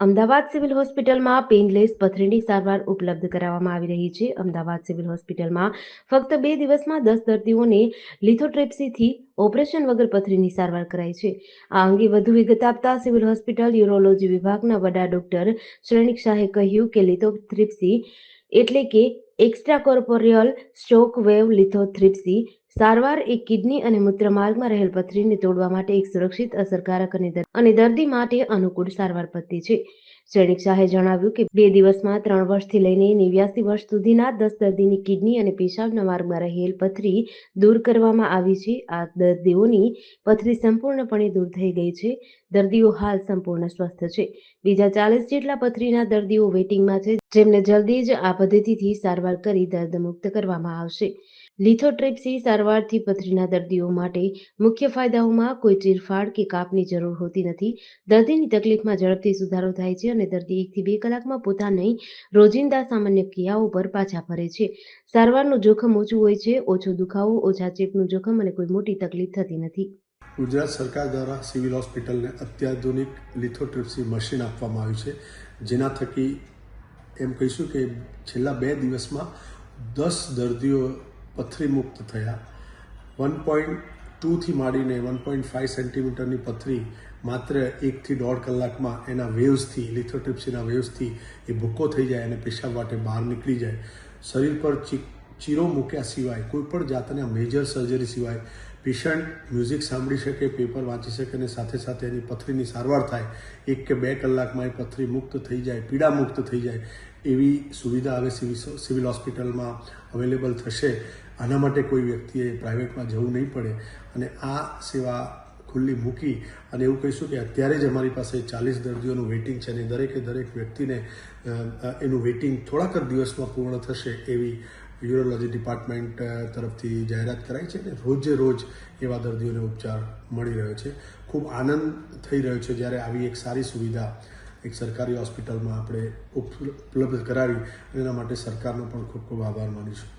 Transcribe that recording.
Ahmedabad civil હોસ્પિટલમાં painless પથરીની સારવાર ઉપલબ્ધ કરાવવામાં આવી રહી છે. અમદાવાદ સિવિલ હોસ્પિટલમાં ફક્ત બે દિવસમાં દસ દર્દીઓને લિથોટ્રેપ્સીથી ઓપરેશન વગર પથરીની સારવાર કરાઈ છે. આ અંગે વધુ વિગત આપતા સિવિલ હોસ્પિટલ યુરોલોજી વિભાગના વડા ડોક્ટર શ્રેણિક શાહે કહ્યું કે લિથોટ્રિપ્સી એટલે કે extra corporeal shock wave lithotripsy સારવાર એ કિડની અને મૂત્રમાર્ગમાં રહેલ પથરીને તોડવા માટે એક સુરક્ષિત, અસરકારક અને દર્દી માટે અનુકૂળ સારવાર પદ્ધતિ છે. શ્રેણિક શાહે જણાવ્યું કે બે દિવસમાં ત્રણ વર્ષથી લઈને નેવ્યાસી વર્ષ સુધીના દસ દર્દીની કિડની અને પેશાબના માર્ગમાં રહેલ પથરી દૂર કરવામાં આવી છે. આ દર્દીઓની પથરી સંપૂર્ણપણે દૂર થઈ ગઈ છે. દર્દીઓ હાલ સંપૂર્ણ સ્વસ્થ છે. બીજા ચાલીસ જેટલા પથરીના દર્દીઓ વેટિંગમાં છે, જેમને જલ્દી જ આ પદ્ધતિથી સારવાર કરી દર્દમુક્ત કરવામાં આવશે. લિથોટ્રિપ્સી સારવારથી પથરીના દર્દીઓ માટે મુખ્ય ફાયદાઓમાં કોઈ ચીરફાડ કે કાપની જરૂર હોતી નથી. દર્દીની તકલીફમાં ઝડપથી સુધારો થાય છે અને દર્દી એકથી બે કલાકમાં પોતાની રોજિંદા સામાન્ય ક્રિયાઓ પર પાછા ફરે છે. સારવારનું જોખમ ઓછું હોય છે, ઓછો દુખાવો, ઓછા ચેપનું જોખમ અને કોઈ મોટી તકલીફ થતી નથી. ગુજરાત સરકાર દ્વારા સિવિલ હોસ્પિટલને અત્યાધુનિક લિથોટ્રિપ્સી મશીન આપવામાં આવ્યું છે. જેના થકી એમ કહીશું કે છેલ્લા બે દિવસમાં દસ દર્દીઓ પથરી મુક્ત થયા. વન પોઈન્ટ ટુથી માંડીને વન પોઈન્ટ ફાઇવ સેન્ટીમીટરની પથરી માત્ર એકથી દોઢ કલાકમાં એના વેવ્સથી લિથોટ્રિપ્સીના વેવ્સથી એ ભૂકો થઈ જાય અને પેશાબ માટે બહાર નીકળી જાય. શરીર પર ચી, ચીરો મૂક્યા સિવાય કોઈપણ જાતના મેજર સર્જરી સિવાય પેશન્ટ મ્યુઝિક સાંભળી શકે પેપર વાંચી શકે અને સાથે સાથે એની પથરીની સારવાર થાય. એક કે બે કલાકમાં એ પથરી મુક્ત થઈ જાય, પીડા મુક્ત થઈ જાય. એવી સુવિધા હવે સિવિલ હોસ્પિટલમાં અવેલેબલ થશે. આના માટે કોઈ વ્યક્તિએ પ્રાઇવેટમાં જવું નહીં પડે. અને આ સેવા ખુલ્લી મૂકી અને એવું કહીશું કે અત્યારે જ અમારી પાસે ચાલીસ દર્દીઓનું વેઇટિંગ છે અને દરેકે દરેક વ્યક્તિને એનું વેઇટિંગ થોડાક જ દિવસમાં પૂર્ણ થશે એવી યુરોલોજી ડિપાર્ટમેન્ટ તરફથી જાહેરાત કરાઈ છે અને રોજે રોજ એવા દર્દીઓને ઉપચાર મળી રહ્યો છે. ખૂબ આનંદ થઈ રહ્યો છે જ્યારે આવી એક સારી સુવિધા એક સરકારી હોસ્પિટલમાં આપણે ઉપલબ્ધ કરાવી એના માટે સરકારનો પણ ખૂબ ખૂબ આભાર માનીશું.